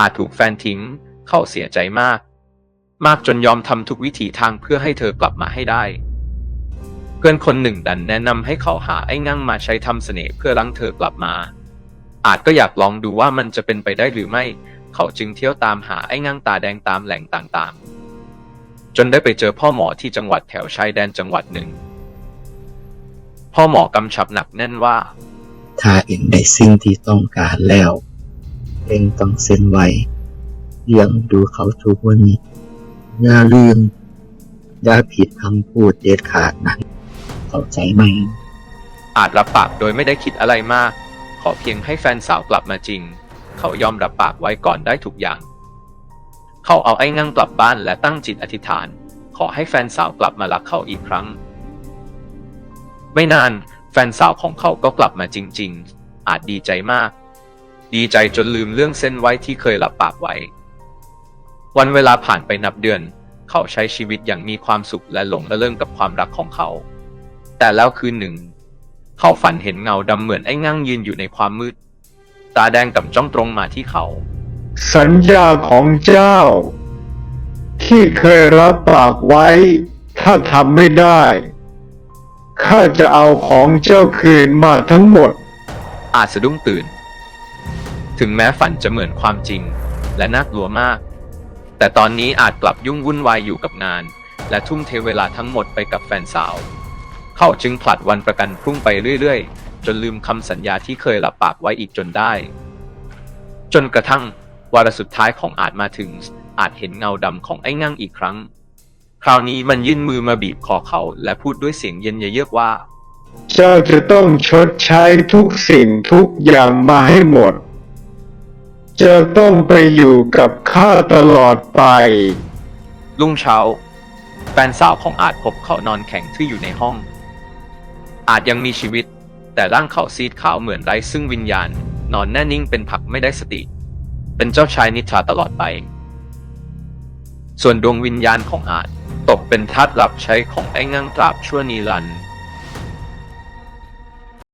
อาจถูกแฟนทิ้ง เข้าเสียใจมาก มากจนยอมทำทุกวิถีทางเพื่อให้เธอกลับมาให้ได้ เพื่อนคนหนึ่งดันแนะนำให้เข้าหาไอ้งั่งมาใช้ทำเสน่ห์เพื่อรั้งเธอกลับมา อาจก็อยากลองดูว่ามันจะเป็นไปได้หรือไม่ เขาจึงเที่ยวตามหาไอ้งั่งตาแดงตามแหล่งต่างๆ จนได้ไปเจอพ่อหมอที่จังหวัดแถวชายแดนจังหวัดหนึ่ง พ่อหมอกำชับหนักแน่นว่า ถ้าเองได้สิ่งที่ต้องการแล้ว เองต้องเซ็นไว้เลี้ยงดูเขาทุกวันนี้อย่าลืมอย่าผิดคำพูดเด็ดขาดนะเข้าใจไหม อาจรับปากโดยไม่ได้คิดอะไรมาก ขอเพียงให้แฟนสาวกลับมาจริง เขายอมรับปากไว้ก่อนได้ทุกอย่าง เขาเอาไอ้งั่งกลับบ้านและตั้งจิตอธิษฐาน ขอให้แฟนสาวกลับมารักเขาอีกครั้ง ไม่นานแฟนสาวของเขาก็กลับมาจริง ๆ อาจดีใจมาก ดีใจจนลืมเรื่องเส้นไว้ที่เคยรับปากไว้ วันเวลาผ่านไปนับเดือน เขาใช้ชีวิตอย่างมีความสุขและหลงระเริงกับความรักของเขา แต่แล้วคืนหนึ่ง เขาฝันเห็นเงาดำเหมือนไอ้งั่งยืนอยู่ในความมืด ตาแดงกับจ้องตรงมาที่เขา สัญญาของเจ้า ที่เคยรับปากไว้ ถ้าทำไม่ได้ข้าจะเอาของเจ้าคืนมาทั้งหมด อาจสะดุ้งตื่น ถึงแม้ฝันจะเหมือนความจริง และน่ากลัวมาก แต่ตอนนี้อาจกลับยุ่งวุ่นวายอยู่กับงาน และทุ่มเทเวลาทั้งหมดไปกับแฟนสาว เขาจึงผลัดวันประกันพรุ่งไปเรื่อยๆ จนลืมคำสัญญาที่เคยรับปากไว้อีกจนได้ จนกระทั่งวาระสุดท้ายของอาจมาถึง อาจเห็นเงาดำของไอ้งั่งอีกครั้ง คราวนี้มันยื่นมือมาบีบคอเขา และพูดด้วยเสียงเย็นเยือกว่า เจ้าจะต้องชดใช้ทุกสิ่งทุกอย่างมาให้หมด จะต้องไปอยู่กับข้าตลอดไป รุ่งเช้าแฟนสาวของอาจพบเขานอนแข็งที่อยู่ในห้อง อาจยังมีชีวิต แต่ร่างเขาซีดข้าวเหมือนไร้ซึ่งวิญญาณ นอนแน่นิ่งเป็นผักไม่ได้สติ เป็นเจ้าชายนิทราตลอดไป ส่วนดวงวิญญาณของอาจตกเป็นทาสรับใช้ของไอ้งังตราบชั่วนิรันดร์